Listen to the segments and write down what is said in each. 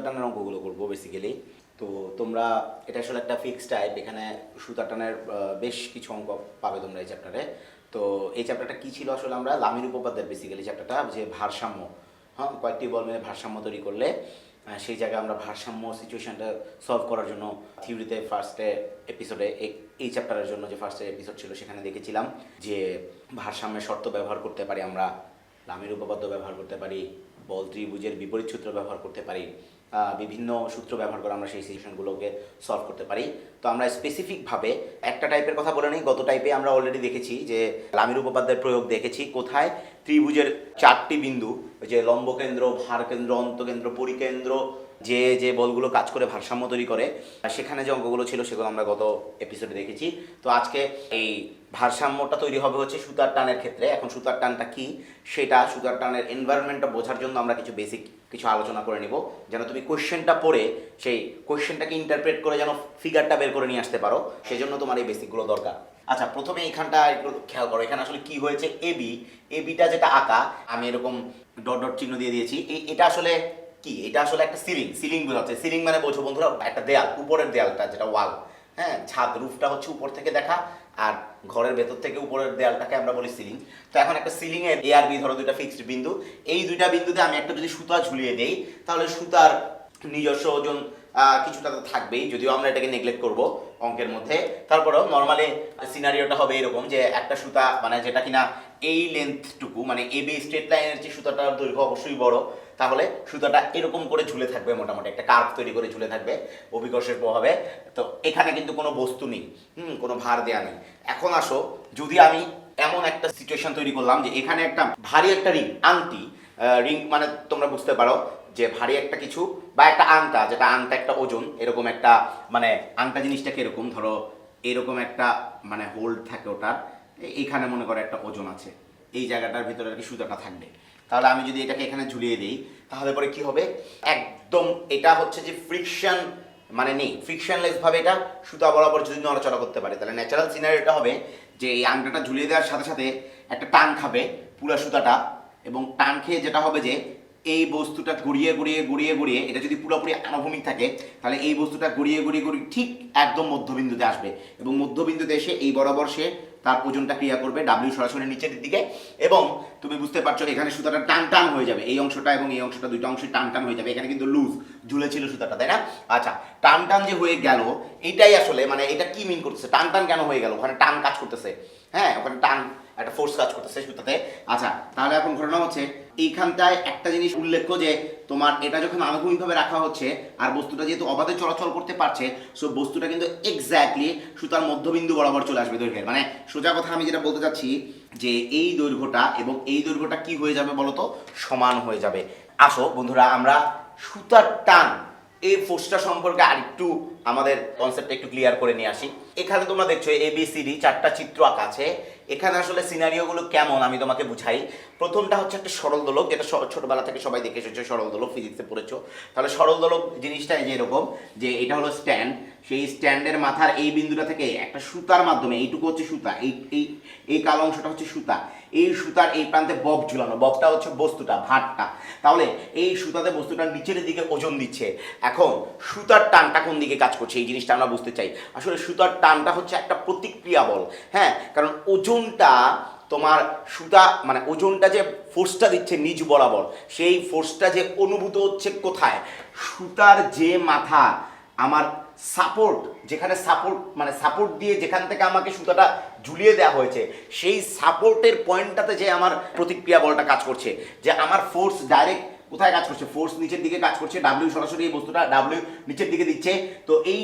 সুতা টানের অঙ্কগুলো করব বেসিক্যালি তো তোমরা, এটা আসলে একটা ফিক্স টাইপ এখানে সুতা টানের বেশ কিছু অঙ্ক পাবে তোমরা এই চ্যাপ্টারে তো এই চ্যাপ্টারটা কী ছিল আসলে আমরা? লামির উপপাদ্যের বেসিক্যালি চ্যাপ্টারটা যে ভারসাম্য। হ্যাঁ কয়েকটি বল মিলে ভারসাম্য তৈরি করলে সেই জায়গায় আমরা ভারসাম্য সিচুয়েশনটা সলভ করার জন্য থিওরিতে ফার্স্টে এপিসোডে এই চ্যাপ্টারের জন্য যে ফার্স্টের এপিসোড ছিল, সেখানে দেখেছিলাম যে ভারসাম্যের শর্ত ব্যবহার করতে পারি আমরা লামির উপপাদ্য ব্যবহার করতে পারি, বল ত্রিভুজের বিপরীত সূত্র ব্যবহার করতে পারি বিভিন্ন সূত্র ব্যবহার করে আমরা সেই সিচুয়েশনগুলোকে সলভ করতে পারি। তো আমরা স্পেসিফিকভাবে একটা টাইপের কথা বলে নিই, গত টাইপে আমরা অলরেডি দেখেছি যে লামির উপপাদ্যের প্রয়োগ দেখেছি, কোথায় ত্রিভুজের চারটি বিন্দু যে লম্বকেন্দ্র, ভারকেন্দ্র, অন্তকেন্দ্র, পরিকেন্দ্র যে যে বলগুলো কাজ করে ভারসাম্য তৈরি করে সেখানে যে অঙ্কগুলো ছিল সেগুলো আমরা গত এপিসোডে দেখেছি। তো আজকে এই ভারসাম্যটা তৈরি হবে হচ্ছে সুতার টানের ক্ষেত্রে। এখন সুতার টানটা কি? সেটা সুতার টানের এনভায়রনমেন্টটা বোঝার জন্য আমরা কিছু বেসিক কিছু আলোচনা করে নিব। যেন তুমি কোয়েশ্চেনটা পড়ে, সেই কোয়েশ্চেনটাকে ইন্টারপ্রেট করে যেন ফিগারটা বের করে নিয়ে আসতে পারো। সেজন্য তোমার এই বেসিকগুলো দরকার। আচ্ছা প্রথমে এখানটা একটু খেয়াল করো। এখানে আসলে কি হয়েছে? এবি এবিটা যেটা আঁকা, আমি এরকম ডট ডট চিহ্ন দিয়ে দিয়েছি। এটা আসলে কি? এটা আসলে একটা সিলিং সিলিং বোঝাচ্ছে। সিলিং মানে বোঝো বন্ধুরা, একটা দেয়াল, উপরের দেয়ালটা যেটা ওয়াল হ্যাঁ? ছাদ রুফটা হচ্ছে উপর থেকে দেখা, আর ঘরের ভেতর থেকে উপরের দেয়ালটাকে আমরা বলি সিলিং তো এখন একটা সিলিং এর এ আর বি ধরো দুইটা ফিক্সড বিন্দু। এই দুইটা বিন্দুতে আমি একটা যদি সুতা ঝুলিয়ে দেই, তাহলে সুতার নিজস্ব ওজন কিছুটা তো থাকবেই, যদিও আমরা এটাকে নেগলেক্ট করব অঙ্কের মধ্যে। তারপরেও নর্মালি সিনারিওটা হবে এরকম যে একটা সুতা মানে যেটা কিনা এই লেন্থটুকু মানে এ বি স্ট্রেট লাইনের যে সুতাটার দৈর্ঘ্য অবশ্যই বড়। তাহলে সুতাটা এরকম করে ঝুলে থাকবে মোটামুটি, একটা কার্ভ তৈরি করে ঝুলে থাকবে অভিকর্ষের প্রভাবে। তো এখানে কিন্তু কোনো বস্তু নেই, হুম, কোনো ভার দেয়া নেই। এখন আসো, যদি আমি এমন একটা সিচুয়েশন তৈরি করলাম যে এখানে একটা ভারী একটা রিং, আংটি রিং মানে তোমরা বুঝতে পারো যে ভারী একটা কিছু বা একটা আংটা, যেটা আংটা একটা ওজন, এরকম একটা মানে আংটা জিনিসটা কীরকম ধরো, এরকম একটা মানে হোল্ড থাকে ওটার, এ- এইখানে মনে করো একটা ওজন আছে। এই জায়গাটার ভিতরে আর কি সুতাটা থাকবে। তাহলে আমি যদি এটাকে এখানে ঝুলিয়ে দিই, তাহলে পরে কি হবে? একদম এটা হচ্ছে যে ফ্রিকশন মানে নেই ফ্রিকশনলেস ভাবে এটা সুতা বরাবর যদি নড়াচড়া করতে পারে। তাহলে ন্যাচারাল সিনারিটা হবে যে এই আংটাটা ঝুলিয়ে দেওয়ার সাথে সাথে একটা টান খাবে পুরা সুতাটা এবং টান খেয়ে যেটা হবে যে এই বস্তুটা গড়িয়ে গড়িয়ে গড়িয়ে গড়িয়ে, এটা যদি পুরোপুরি আনুভূমিক থাকে, তাহলে এই বস্তুটা গড়িয়ে গড়িয়ে গড়িয়ে ঠিক একদম মধ্যবিন্দুতে আসবে। এবং মধ্যবিন্দুতে এসে এই বরাবর সে তার ওজনটা ক্রিয়া করবে ডাব্লিউ সরাসরি নিচের দিকে এবং তুমি বুঝতে পারছ এখানে সুতাটা টান টান হয়ে যাবে। এই অংশটা এবং এই অংশটা দুইটা অংশে টান টান হয়ে যাবে। এখানে কিন্তু লুজ ঝুলে ছিল সুতাটা, তাই না? আচ্ছা টান টান যে হয়ে গেল এটাই আসলে মানে এটা কি মিন করতেছে? টান টান কেন হয়ে গেল? ওখানে টান কাজ করতেছে। হ্যাঁ ওখানে টান, একটা ফোর্স কাজ করতেছে সুতাতে। আচ্ছা তাহলে এখন ঘটনা হচ্ছে এইখানটায় একটা জিনিস উল্লেখ্য যে তোমার এটা যখন আনুভূমিকভাবে রাখা হচ্ছে আর বস্তুটা যেহেতু অবাধে চলাচল করতে পারছে সো বস্তুটা কিন্তু এক্স্যাক্টলি সুতার মধ্যবিন্দু বরাবর চলে আসবে দৈর্ঘ্যের। মানে সোজা কথা আমি যেটা বলতে চাচ্ছি যে এই দৈর্ঘ্যটা এবং এই দৈর্ঘ্যটা কি হয়ে যাবে বলতো? সমান হয়ে যাবে। আসো বন্ধুরা, আমরা সুতার টান এই ফোর্সটা সম্পর্কে আরেকটু আমাদের কনসেপ্টটা একটু ক্লিয়ার করে নিয়ে আসি। এখানে তোমরা দেখছ এ বি সি ডি চারটা চিত্র আঁকা আছে। এখানে আসলে সিনারিওগুলো কেমন আমি তোমাকে বুঝাই। প্রথমটা হচ্ছে একটা সরল দোলক, যেটা ছোটবেলা থেকে সবাই দেখে এসেছ, সরল দোলক ফিজিক্সে পড়েছো। তাহলে সরল দোলক জিনিসটা যে এরকম, যে এটা হলো স্ট্যান্ড সেই স্ট্যান্ডের মাথার এই বিন্দুটা থেকে একটা সুতার মাধ্যমে, এইটুকু হচ্ছে সুতা, এই এই এই কালো অংশটা হচ্ছে সুতা। এই সুতার এই প্রান্তে বব ঝুলানো ববটা হচ্ছে বস্তুটা ভাতটা তাহলে এই সুতাতে বস্তুটা নিচের দিকে ওজন দিচ্ছে। এখন সুতার টানটা কোন দিকে কাজ করছে? এই জিনিসটা আমরা বুঝতে চাই। আসলে সুতার টানটা হচ্ছে একটা প্রতিক্রিয়া বল হ্যাঁ? কারণ ওজনটা তোমার সুতা মানে ওজনটা যে ফোর্সটা দিচ্ছে নিজ বরাবর, সেই ফোর্সটা যে অনুভূত হচ্ছে কোথায়? সুতার যে মাথা, আমার সাপোর্ট যেখানে সাপোর্ট মানে সাপোর্ট দিয়ে যেখান থেকে আমাকে সুতাটা ঝুলিয়ে দেওয়া হয়েছে, সেই সাপোর্টের পয়েন্টটাতে যে আমার প্রতিক্রিয়া বলটা কাজ করছে, যে আমার ফোর্স ডাইরেক্ট কোথায় কাজ করছে ফোর্স নিচের দিকে কাজ করছে ডাব্লিউ সরাসরি এই বস্তুটা ডাব্লিউ নিচের দিকে দিচ্ছে, তো এই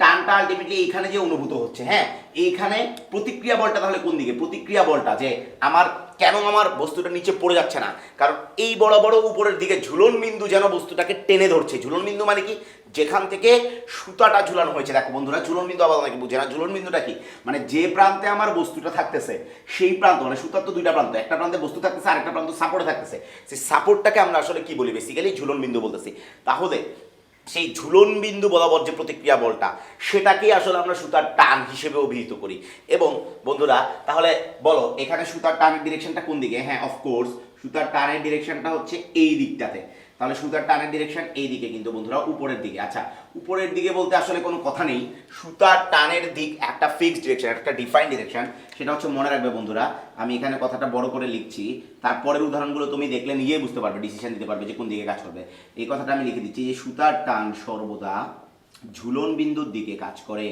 টানটা আলটিমেটলি এইখানে যে অনুভূত হচ্ছে হ্যাঁ? এইখানে প্রতিক্রিয়া বলটা তাহলে কোন দিকে? প্রতিক্রিয়া বলটা যে আমার কেন আমার বস্তুটা নিচে পড়ে যাচ্ছে না? কারণ এই বড় বড় উপরের দিকে ঝুলন বিন্দু যেন বস্তুটাকে টেনে ধরছে। ঝুলন বিন্দু মানে কি? যেখান থেকে সুতাটা ঝুলানো হয়েছে। দেখো বন্ধুরা, ঝুলন বিন্দু আবার অনেকে বুঝে না। ঝুলন বিন্দুটা কি? মানে যে প্রান্তে আমার বস্তুটা থাকতেছে, সেই প্রান্ত মানে সুতার তো দুইটা প্রান্ত। একটা প্রান্তে বস্তু থাকতেছে, আরেকটা প্রান্ত সাপোর্টে থাকতেছে। সেই সাপোর্টটাকে আমরা আসলে কি বলি? বেসিক্যালি ঝুলন বিন্দু বলতেছি। তাহলে সেই ঝুলন বিন্দু বরাবর যে প্রতিক্রিয়া বলটা, সেটাকেই আসলে আমরা সুতার টান হিসেবে অভিহিত করি। এবং বন্ধুরা, তাহলে বলো, এখানে সুতার টানের ডিরেকশনটা কোন দিকে? হ্যাঁ অফকোর্স সুতার টানের ডিরেকশনটা হচ্ছে এই দিকটাতে। তাহলে সুতার টানের ডিরেকশন এই দিকে কিন্তু বন্ধুরা, উপরের দিকে। আচ্ছা উপরের দিকে বলতে আসলে কোনো কথা নেই। সুতার টানের দিক একটা ফিক্সড ডিরেকশন একটা ডিফাইন ডিরেকশন সেটা হচ্ছে মনে রাখবে বন্ধুরা, আমি এখানে কথাটা বড় করে লিখছি। তারপরের উদাহরণগুলো তুমি দেখলে নিজেই বুঝতে পারবে ডিসিশন দিতে পারবে যে কোন দিকে কাজ করবে। এই কথাটা আমি লিখে দিচ্ছি যে সুতার টান সর্বদা ঝুলন বিন্দুর দিকে কাজ করে।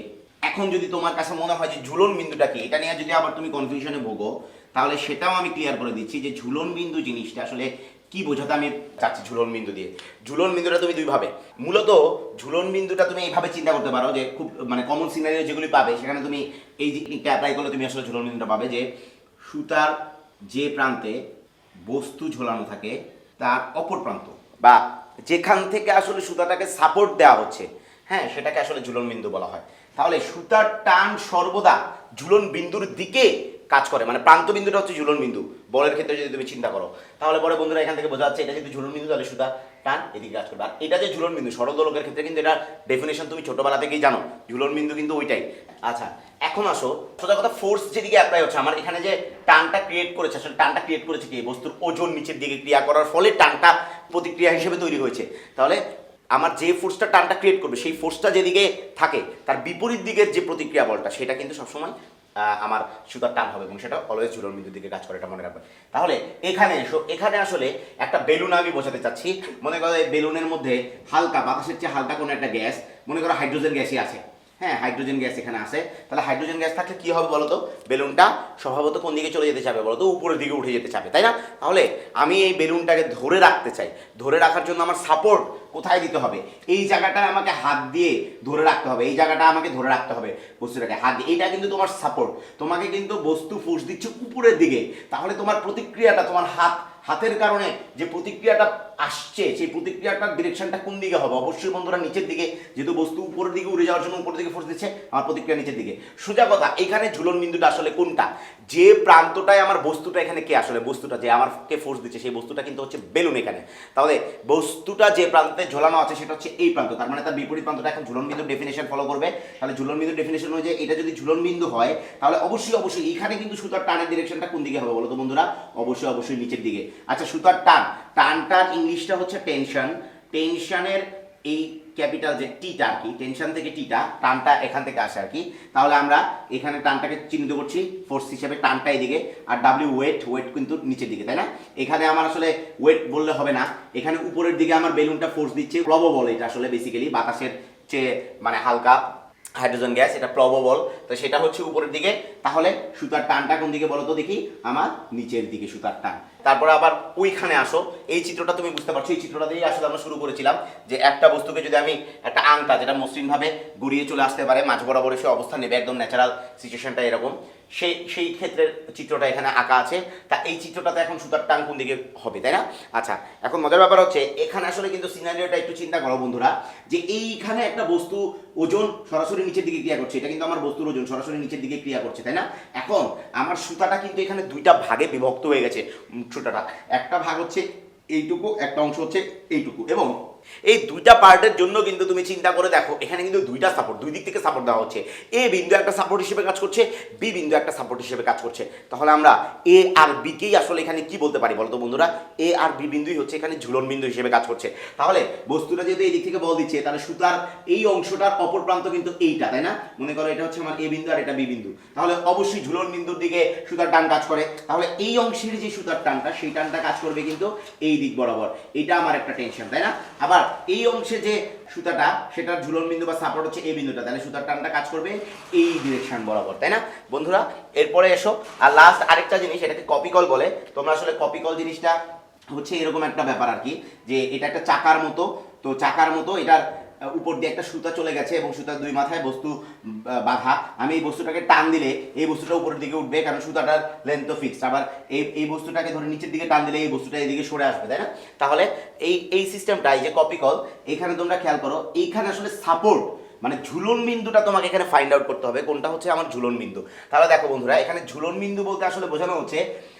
এখন যদি তোমার কাছে মনে হয় যে ঝুলন বিন্দুটা কি, এটা নিয়ে যদি আবার তুমি কনফিউশনে ভোগো, তাহলে সেটাও আমি ক্লিয়ার করে দিচ্ছি যে ঝুলন বিন্দু জিনিসটা আসলে কি বোঝাতে আমি চাচ্ছি ঝুলন বিন্দু দিয়ে? ঝুলন বিন্দুটা তুমি দুইভাবে। মূলত ঝুলন বিন্দুটা তুমি এইভাবে চিন্তা করতে পারো যে খুব মানে কমন সিনারিও যেগুলি পাবে, সেখানে তুমি এই জিনিসটা অ্যাপ্লাই করলে তুমি আসলে ঝুলন বিন্দুটা পাবে যে সুতার যে প্রান্তে বস্তু ঝোলানো থাকে, তার অপর প্রান্ত বা যেখান থেকে আসলে সুতাটাকে সাপোর্ট দেওয়া হচ্ছে হ্যাঁ সেটাকে আসলে ঝুলন বিন্দু বলা হয়। তাহলে সুতার টান সর্বদা ঝুলন বিন্দুর দিকে কাজ করে মানে প্রান্ত বিন্দুটা হচ্ছে ঝুলন বিন্দু। বলের ক্ষেত্রে যদি তুমি চিন্তা করো, তাহলে পরে বন্ধুরা এখান থেকে বোঝা যাচ্ছে এটা যদি ঝুলন বিন্দু, তাহলে সুতা টান, এদিকে কাজ করবে। আর এটা যে ঝুলন বিন্দু, সরলদোলকের ক্ষেত্রে কিন্তু এটা ডেফিনেশন তুমি ছোটবেলা থেকেই জানো। ঝুলন বিন্দু কিন্তু ওইটাই। আচ্ছা এখন আসো। সোজা কথা ফোর্স যেদিকে অ্যাপ্লাই হচ্ছে, আমার এখানে যে টানটা ক্রিয়েট করেছে, আসলে টানটা ক্রিয়েট করেছে কি? বস্তুর ওজন নিচের দিকে ক্রিয়া করার ফলে টানটা প্রতিক্রিয়া হিসেবে তৈরি হয়েছে। তাহলে আমার যে ফোর্সটা টানটা ক্রিয়েট করবে, সেই ফোর্সটা যেদিকে থাকে, তার বিপরীত দিকের যে প্রতিক্রিয়া বলটা, সেটা কিন্তু সবসময় আমার সুতার টান হবে এবং সেটা অলওয়েজ ঝুলন বিন্দুর দিকে কাজ করে, এটা মনে রাখবেন। তাহলে এখানে এসো, এখানে আসলে একটা বেলুন আমি বোঝাতে চাচ্ছি। মনে করো এই বেলুনের মধ্যে হালকা, বাতাসের চেয়ে হালকা কোনো একটা গ্যাস, মনে করো হাইড্রোজেন গ্যাসই আছে। হ্যাঁ হাইড্রোজেন গ্যাস এখানে আছে। তাহলে হাইড্রোজেন গ্যাস থাকলে কি হবে বলতো? বেলুনটা স্বভাবত কোন দিকে চলে যেতে চাবে বলতো? উপরের দিকে উঠে যেতে চাবে, তাই না? তাহলে আমি এই বেলুনটাকে ধরে রাখতে চাই। ধরে রাখার জন্য আমার সাপোর্ট কোথায় দিতে হবে? এই জায়গাটায় আমাকে হাত দিয়ে ধরে রাখতে হবে। এই জায়গাটা আমাকে ধরে রাখতে হবে বস্তুটাকে। হাত দিয়ে। এইটা কিন্তু তোমার সাপোর্ট তোমাকে কিন্তু বস্তু ফোর্স দিচ্ছে উপরের দিকে। তাহলে তোমার প্রতিক্রিয়াটা তোমার হাত, হাতের কারণে যে প্রতিক্রিয়াটা আসছে, সেই প্রতিক্রিয়াটার ডিরেকশনটা কোন দিকে হবে? অবশ্যই বন্ধুরা নিচের দিকে, যেহেতু বস্তু উপরের দিকে উড়ে যাওয়ার জন্য উপরের দিকে ফোর্স দিচ্ছে, আমার প্রতিক্রিয়া নিচের দিকে। সোজা কথা, এখানে ঝুলন বিন্দুটা আসলে কোনটা? যে প্রান্তটায় আমার বস্তুটা এখানে কে আসলে? বস্তুটা যে আমারকে ফোর্স দিচ্ছে, সেই বস্তুটা কিন্তু হচ্ছে বেলুন এখানে। তাহলে বস্তুটা যে প্রান্তে ঝোলানো আছে, সেটা হচ্ছে এই প্রান্ত। তার মানে তার বিপরীত প্রান্তটা এখন ঝুলন বিন্দুর ডেফিনেশন ফলো করবে। তাহলে ঝুলন বিন্দুর ডেফিনেশন অনুযায়ী এটা যদি ঝুলন বিন্দু হয়, তাহলে অবশ্যই অবশ্যই এখানে কিন্তু সুতার টানের ডিরেকশনটা কোন দিকে হবে বলো তো বন্ধুরা? অবশ্যই অবশ্যই নিচের দিকে। আচ্ছা সুতার টান। টানটার ইংলিশটা হচ্ছে টেনশন টেনশনের এই ক্যাপিটাল যে টিটা আর কি টেনশন থেকে টিটা টানটা এখান থেকে আসে আর কি তাহলে আমরা এখানে টানটাকে চিহ্নিত করছি ফোর্স হিসেবে টানটা এদিকে, আর ডাব্লিউ ওয়েট ওয়েট কিন্তু নিচের দিকে, তাই না? এখানে আমার আসলে ওয়েট বললে হবে না। এখানে উপরের দিকে আমার বেলুনটা ফোর্স দিচ্ছে প্রবল এটা আসলে বেসিক্যালি বাতাসের চেয়ে মানে হালকা হাইড্রোজেন গ্যাস, এটা প্রবল তো সেটা হচ্ছে উপরের দিকে। তাহলে সুতার টানটা কোন দিকে বলো তো দেখি? আমার নিচের দিকে সুতার টান। তারপরে আবার ওইখানে আসো। এই চিত্রটা তুমি বুঝতে পারছ। এই চিত্রটা দিয়েই আসলে আমরা শুরু করেছিলাম যে একটা বস্তুকে যদি আমি একটা আংটা, যেটা মসৃণভাবে গড়িয়ে চলে আসতে পারে, মাঝ বরাবর সে অবস্থান নেবে, একদম ন্যাচারাল সিচুয়েশনটা এরকম। সেই সেই ক্ষেত্রের চিত্রটা এখানে আঁকা আছে। তা এই চিত্রটাতে এখন সুতার টান কোন দিকে হবে, তাই না? আচ্ছা এখন মজার ব্যাপার হচ্ছে, এখানে আসলে কিন্তু সিনারিওটা একটু চিন্তা করো বন্ধুরা, যে এইখানে একটা বস্তু ওজন সরাসরি নিচের দিকে ক্রিয়া করছে, এটা কিন্তু আমার বস্তুর ওজন সরাসরি নিচের দিকে ক্রিয়া করছে, তাই না? এখন আমার সুতাটা কিন্তু এখানে দুইটা ভাগে বিভক্ত হয়ে গেছে সুতাটা। একটা ভাগ হচ্ছে এইটুকু, একটা অংশ হচ্ছে এইটুকু, এবং এই দুইটা পার্টের জন্য কিন্তু তুমি চিন্তা করে দেখো, এখানে কিন্তু দুইটা সাপোর্ট দুই দিক থেকে সাপোর্ট দেওয়া হচ্ছে। এ বিন্দু একটা সাপোর্ট হিসেবে কাজ করছে, বি বিন্দু একটা সাপোর্ট হিসেবে কাজ করছে। তাহলে আমরা এ আর বিকেই আসলে এখানে কি বলতে পারি বলতো বন্ধুরা? এ আর বি বিন্দুই হচ্ছে এখানে ঝুলন বিন্দু হিসেবে কাজ করছে। তাহলে বস্তুটা যেহেতু এই দিক থেকে বল দিচ্ছে, তাহলে সুতার এই অংশটার অপর প্রান্ত কিন্তু এইটা, তাই না? মনে করো এটা হচ্ছে আমার এ বিন্দু আর এটা বি বিন্দু। তাহলে অবশ্যই ঝুলন বিন্দুর দিকে সুতার টান কাজ করে। তাহলে এই অংশের যে সুতার টানটা, সেই টানটা কাজ করবে কিন্তু এই দিক বরাবর। এটা আমার একটা টেনশন তাই না? আবার এই অংশে যে সুতাটা, সেটার ঝুলন বিন্দু বা সাপোর্ট হচ্ছে এই বিন্দুটা। তাহলে সুতার টানটা কাজ করবে এই ডিরেকশন বরাবর, তাই না? বন্ধুরা, এরপরে এসো। আর লাস্ট আরেকটা জিনিস, এটাকে কপিকল বলে। তোমরা আসলে কপিকল জিনিসটা হচ্ছে এরকম একটা ব্যাপার আর কি, যে এটা একটা চাকার মতো। তো চাকার মতো এটার উপর দিয়ে একটা সুতা চলে গেছে এবং সুতার দুই মাথায় বস্তু বাঁধা। আমি এই বস্তুটাকে টান দিলে এই বস্তুটা উপরের দিকে উঠবে, কারণ সুতাটার লেন্থ তো ফিক্সড আবার এই এই বস্তুটাকে ধরে নিচের দিকে টান দিলে এই বস্তুটা এইদিকে সরে আসবে, তাই না? তাহলে এই এই সিস্টেমটা এই যে কপি কল এখানে তোমরা খেয়াল করো, এইখানে আসলে সাপোর্ট মানে ঝুলন বিন্দুটা তোমাকে এখানে ফাইন্ড আউট করতে হবে, কোনটা হচ্ছে আমার ঝুলন বিন্দু। তাহলে দেখো বন্ধুরা, এখানে ঝুলন বিন্দু বলতে আসলে বোঝানো হচ্ছে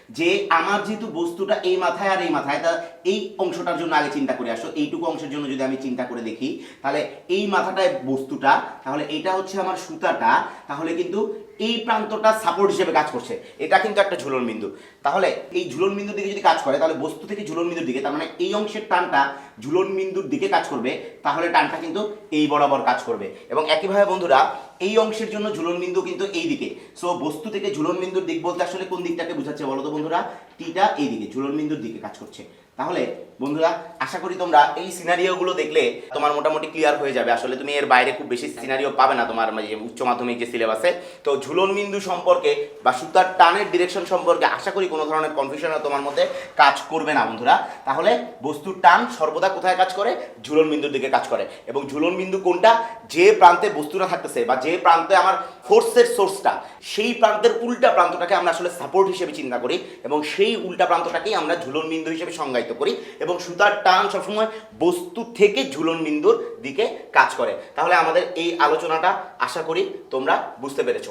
যে আমার যেহেতু বস্তুটা এই মাথায় আর এই মাথায়, তা এই অংশটার জন্য আগে চিন্তা করে আসো। এইটুকু অংশের জন্য যদি আমি চিন্তা করে দেখি, তাহলে এই মাথাটায় বস্তুটা, তাহলে এটা হচ্ছে আমার সুতাটা, তাহলে কিন্তু এই প্রান্তটা সাপোর্ট হিসেবে কাজ করছে। এটা কিন্তু একটা ঝুলন বিন্দু। তাহলে এই ঝুলন বিন্দুর দিকে যদি কাজ করে, তাহলে বস্তু থেকে ঝুলন বিন্দুর দিকে, তার মানে এই অংশের টানটা ঝুলন বিন্দুর দিকে কাজ করবে, তাহলে টানটা কিন্তু এই বরাবর কাজ করবে। এবং একইভাবে বন্ধুরা, এই অংশের জন্য ঝুলন বিন্দু কিন্তু এই দিকে। সো বস্তু থেকে ঝুলন বিন্দুর দিক বলতে আসলে কোন দিকটাকে বোঝাচ্ছে বলো তো বন্ধুরা টিটা এই দিকে, ঝুলন বিন্দুর দিকে কাজ করছে। তাহলে, বন্ধুরা, আশা করি তোমরা এই সিনারিওগুলো দেখলে তোমার মোটামুটি ক্লিয়ার হয়ে যাবে। আসলে তুমি এর বাইরে খুব বেশি সিনারিও পাবে না তোমার মানে উচ্চ মাধ্যমিক যে সিলেবাসে তো ঝুলন বিন্দু সম্পর্কে বা সুতার টানের ডিরেকশন সম্পর্কে আশা করি কোনো ধরনের কনফিউশন তোমার মধ্যে কাজ করবে না, বন্ধুরা। তাহলে বস্তুর টান সর্বদা কোথায় কাজ করে? ঝুলন বিন্দুর দিকে কাজ করে। এবং ঝুলন বিন্দু কোনটা? যে প্রান্তে বস্তুটা থাকতেছে বা যে প্রান্তে আমার ফোর্সের সোর্সটা সেই প্রান্তের উল্টা প্রান্তটাকে আমরা আসলে সাপোর্ট হিসেবে চিন্তা করি। এবং সেই উল্টা প্রান্তটাকেই আমরা ঝুলন বিন্দু হিসেবে সংজ্ঞায়িত করি এবং সুতার টান সবসময় বস্তু থেকে ঝুলন বিন্দুর দিকে কাজ করে। তাহলে আমাদের এই আলোচনাটা আশা করি তোমরা বুঝতে পেরেছ।